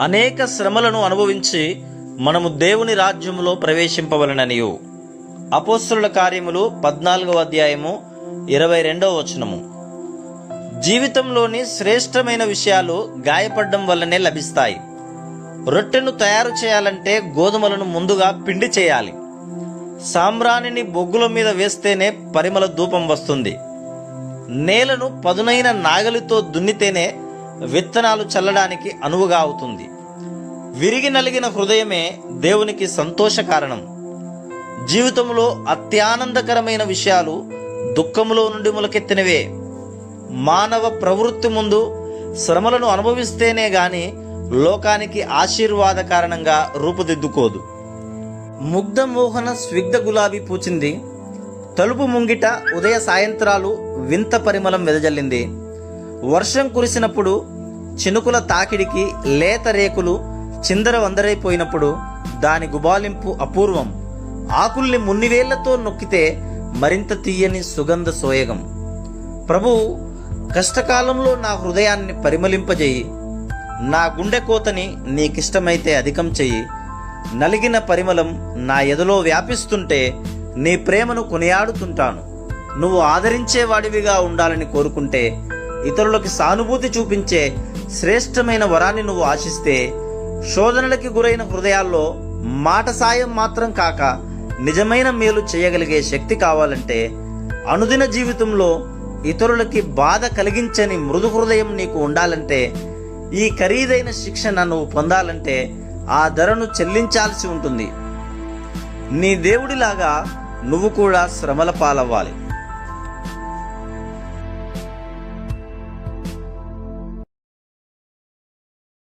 అనేక శ్రమలను అనుభవించి మనము దేవుని రాజ్యములో ప్రవేశింపవలననియు. అపోస్తుల కార్యములు పద్నాలుగవ అధ్యాయము ఇరవై రెండవ వచనము. జీవితంలోని శ్రేష్టమైన విషయాలు గాయపడడం వల్లనే లభిస్తాయి. రొట్టెను తయారు చేయాలంటే గోధుమలను ముందుగా పిండి చేయాలి. సాంబ్రాణిని బొగ్గుల మీద వేస్తేనే పరిమళ ధూపం వస్తుంది. నేలను పదునైన నాగలితో దున్నితేనే విత్తనాలు చల్లడానికి అనువుగా అవుతుంది. విరిగి నలిగిన హృదయమే దేవునికి సంతోష కారణం. జీవితంలో అత్యానందకరమైన విషయాలు దుఃఖములో నుండి మొలకెత్తినవే. మానవ ప్రవృత్తి ముందు శ్రమలను అనుభవిస్తేనే గాని లోకానికి ఆశీర్వాద కారణంగా రూపుదిద్దుకోదు. ముగ్ధ మోహన స్విగ్ధ గులాబీ పూచింది. తలుపు ముంగిట ఉదయ సాయంత్రాలు వింత పరిమళం వెదజల్లింది. వర్షం కురిసినప్పుడు చినుకుల తాకిడికి లేత రేకులు చిందర వందరైపోయినప్పుడు దాని గుబాలింపు అపూర్వం. ఆకుల్ని మున్నివేళ్ళతో నొక్కితే మరింత తీయని సుగంధ సోయగం. ప్రభు కష్టకాలంలో నా హృదయాన్ని పరిమళింపజేయి. నా గుండె కోతని నీకిష్టమైతే అధికం చెయ్యి. నలిగిన పరిమళం నా ఎదలో వ్యాపిస్తుంటే నీ ప్రేమను కొనియాడుతుంటాను. నువ్వు ఆదరించేవాడివిగా ఉండాలని కోరుకుంటే ఇతరులకు సానుభూతి చూపించే శ్రేష్టమైన వరాన్ని నువ్వు ఆశిస్తే శోధనలకి గురైన హృదయాల్లో మాట సాయం మాత్రం కాక నిజమైన మేలు చేయగలిగే శక్తి కావాలంటే అనుదిన జీవితంలో ఇతరులకి బాధ కలిగించని మృదు హృదయం నీకు ఉండాలంటే ఈ ఖరీదైన శిక్షణ నువ్వు పొందాలంటే ఆ ధరను చెల్లించాల్సి ఉంటుంది. నీ దేవుడిలాగా నువ్వు కూడా శ్రమల పాలవ్వాలి.